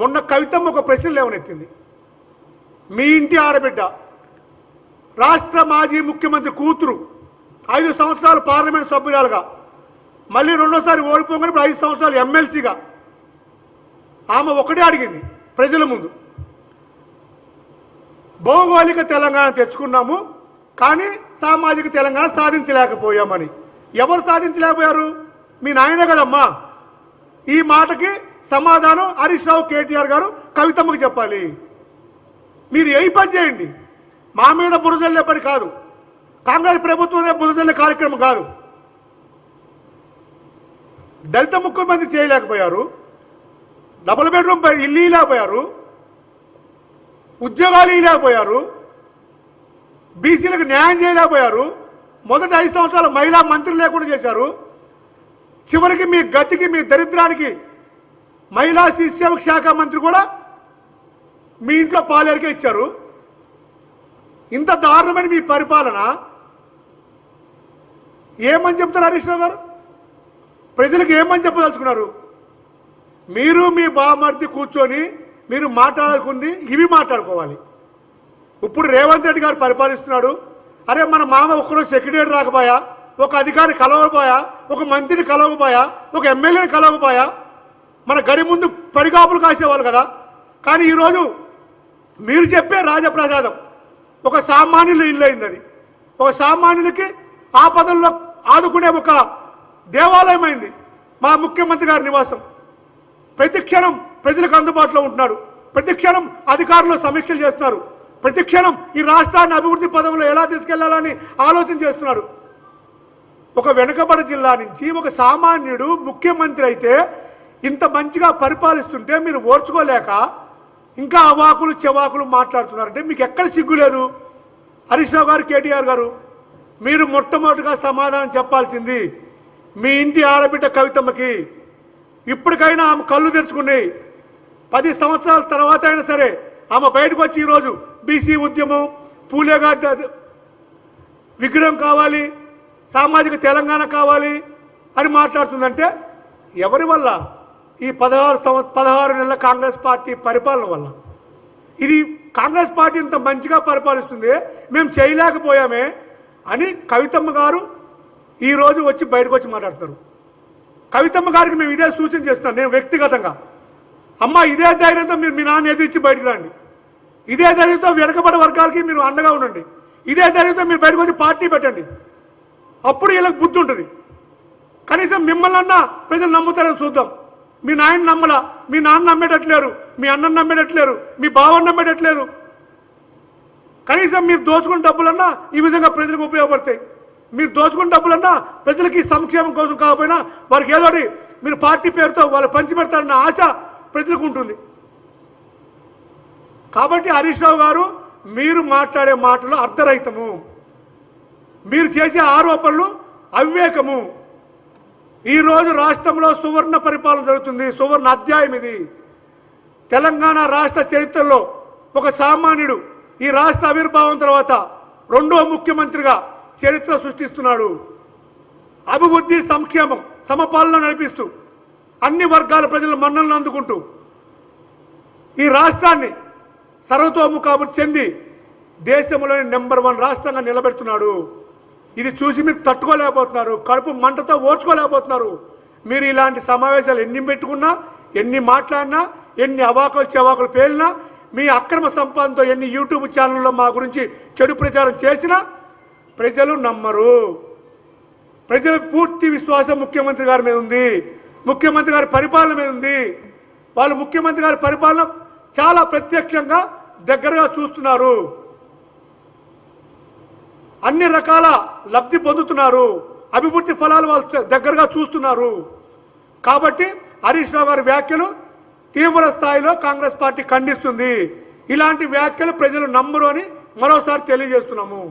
మొన్న కవితమ్మ ఒక ప్రశ్న లేవనెత్తింది. మీ ఇంటి ఆడబిడ్డ రాష్ట్ర మాజీ ముఖ్యమంత్రి కూతురు ఐదు సంవత్సరాలు పార్లమెంట్ సభ్యురాలుగా మళ్ళీ రెండోసారి ఓడిపోగానే ఇప్పుడు ఐదు సంవత్సరాలు ఎమ్మెల్సీగా. ఆమె ఒకటే అడిగింది ప్రజల ముందు. భౌగోళిక తెలంగాణ తెచ్చుకున్నాము కానీ సామాజిక తెలంగాణ సాధించలేకపోయామని. ఎవరు సాధించలేకపోయారు? మీ నాయనే కదమ్మా. ఈ మాటకి సమాధానం హరీష్ రావు కేటీఆర్ గారు కవితమ్మకి చెప్పాలి. మీరు ఏ పని చేయండి? మా మీద బురజల్లే పని కాదు. కాంగ్రెస్ ప్రభుత్వమే బురజల్లే కార్యక్రమం కాదు. దళిత ముఖ్యమంత్రి చేయలేకపోయారు. డబుల్ బెడ్రూమ్ ఇల్లు ఇవ్వలేకపోయారు. ఉద్యోగాలు ఇవ్వలేకపోయారు. బీసీలకు న్యాయం చేయలేకపోయారు. మొదటి ఐదు సంవత్సరాలు మహిళా మంత్రి లేకుండా చేశారు. చివరికి మీ గతికి మీ దరిద్రానికి మహిళా శిశు శాఖ మంత్రి కూడా మీ ఇంట్లో పాలేరికే ఇచ్చారు. ఇంత దారుణమైన మీ పరిపాలన. ఏమని చెప్తారు హరీష్ రావు గారు? ప్రజలకు ఏమని చెప్పదలుచుకున్నారు? మీరు మీ బామర్ది కూర్చొని మీరు మాట్లాడుకుంది ఇవి మాట్లాడుకోవాలి. ఇప్పుడు రేవంత్ రెడ్డి గారు పరిపాలిస్తున్నాడు. అరే మన మామ ఒక్కరోజు సెక్రటరీ రాకపోయా? ఒక అధికారి కలవకపోయా? ఒక మంత్రిని కలవకపోయా? ఒక ఎమ్మెల్యేని కలవకపోయా? మన గడి ముందు పడిగాపులు కాసేవాళ్ళు కదా. కానీ ఈరోజు మీరు చెప్పే రాజప్రసాదం ఒక సామాన్యుల ఇల్లు అయింది అది ఒక సామాన్యులకి ఆపదల్లో ఆదుకునే ఒక దేవాలయం అయింది. మా ముఖ్యమంత్రి గారి నివాసం. ప్రతి క్షణం ప్రజలకు అందుబాటులో ఉంటున్నాడు ప్రతి క్షణం అధికారులు సమీక్షలు చేస్తున్నారు. ప్రతి క్షణం ఈ రాష్ట్రాన్ని అభివృద్ధి పదంలో ఎలా తీసుకెళ్ళాలని ఆలోచన చేస్తున్నారు. ఒక వెనుకబడ జిల్లా నుంచి ఒక సామాన్యుడు ముఖ్యమంత్రి అయితే ఇంత మంచిగా పరిపాలిస్తుంటే మీరు ఓర్చుకోలేక ఇంకా అవాకులు చెవాకులు మాట్లాడుతున్నారంటే మీకు ఎక్కడ సిగ్గు లేదు? హరీష్ రావు గారు కేటీఆర్ గారు మీరు మొట్టమొదటిగా సమాధానం చెప్పాల్సింది మీ ఇంటి ఆడబిడ్డ కవితమ్మకి. ఇప్పటికైనా ఆమె కళ్ళు తెరుచుకున్నాయి పది సంవత్సరాల తర్వాత అయినా సరే ఆమె బయటకు వచ్చి ఈరోజు బీసీ ఉద్యమం పూలేగా విగ్రహం కావాలి సామాజిక తెలంగాణ కావాలి అని మాట్లాడుతుందంటే ఎవరి వల్ల? ఈ పదహారు సంవ పదహారు నెలల కాంగ్రెస్ పార్టీ పరిపాలన వల్ల. ఇది కాంగ్రెస్ పార్టీ ఇంత మంచిగా పరిపాలిస్తుంది మేము చేయలేకపోయామే అని కవితమ్మ గారు ఈరోజు వచ్చి బయటకు వచ్చి మాట్లాడతారు కవితమ్మ గారికి మేము ఇదే సూచన చేస్తున్నాను నేను వ్యక్తిగతంగా. అమ్మ ఇదే ధైర్యంతో మీరు మీ నాన్న ఎదిరించి బయటకు రండి. ఇదే ధైర్యంతో వెనకబడి వర్గాలకి మీరు అండగా ఉండండి. ఇదే ధైర్యంతో మీరు బయటకు వచ్చి పార్టీ పెట్టండి. అప్పుడు వీళ్ళకి బుద్ధి ఉంటుంది. కనీసం మిమ్మల్ని అన్నా ప్రజలు నమ్ముతారని చూద్దాం. మీ నాయన నమ్మలా. మీ నాన్న నమ్మేటట్లేరు. మీ అన్నను నమ్మేటట్లేరు. మీ బావని నమ్మేటట్లేరు. కనీసం మీరు దోచుకున్న డబ్బులన్నా ఈ విధంగా ప్రజలకు ఉపయోగపడతాయి. మీరు దోచుకున్న డబ్బులన్నా ప్రజలకి సంక్షేమం కోసం కాకపోయినా వారికి ఏదోటి మీరు పార్టీ పేరుతో వాళ్ళు పంచిపెడతారన్న ఆశ ప్రజలకు ఉంటుంది. కాబట్టి హరీష్ రావు గారు మీరు మాట్లాడే మాటలు అర్ధరహితము మీరు చేసే ఆరోపణలు అవివేకము. ఈరోజు రాష్ట్రంలో సువర్ణ పరిపాలన జరుగుతుంది. సువర్ణ అధ్యాయం ఇది. తెలంగాణ రాష్ట్ర చరిత్రలో ఒక సామాన్యుడు ఈ రాష్ట్ర ఆవిర్భావం తర్వాత రెండో ముఖ్యమంత్రిగా చరిత్ర సృష్టిస్తున్నాడు. అభివృద్ధి సంక్షేమం సమపాలన నడిపిస్తూ అన్ని వర్గాల ప్రజల మన్నలను అందుకుంటూ ఈ రాష్ట్రాన్ని సర్వతోముఖాభివృద్ధి చెంది దేశంలోని నెంబర్ వన్ రాష్ట్రంగా నిలబెడుతున్నాడు. ఇది చూసి మీరు తట్టుకోలేకపోతున్నారు. కడుపు మంటతో ఓర్చుకోలేకపోతున్నారు. మీరు ఇలాంటి సమావేశాలు ఎన్ని పెట్టుకున్నా ఎన్ని మాట్లాడినా ఎన్ని అవాకులు చెవాకులు పేలినా మీ అక్రమ సంపాదనతో ఎన్ని యూట్యూబ్ ఛానల్లో మా గురించి చెడు ప్రచారం చేసినా ప్రజలు నమ్మరు. ప్రజల పూర్తి విశ్వాసం ముఖ్యమంత్రి గారి మీద ఉంది. ముఖ్యమంత్రి గారి పరిపాలన మీద ఉంది. వాళ్ళు ముఖ్యమంత్రి గారి పరిపాలన చాలా ప్రత్యక్షంగా దగ్గరగా చూస్తున్నారు. అన్ని రకాల లబ్ధి పొందుతున్నారు. అభివృద్ధి ఫలాలు వాళ్ళు దగ్గరగా చూస్తున్నారు. కాబట్టి హరీష్ రావు గారి వ్యాఖ్యలు తీవ్ర స్థాయిలో కాంగ్రెస్ పార్టీ ఖండిస్తుంది. ఇలాంటి వ్యాఖ్యలు ప్రజలు నమ్మరు అని మరోసారి తెలియజేస్తున్నాము.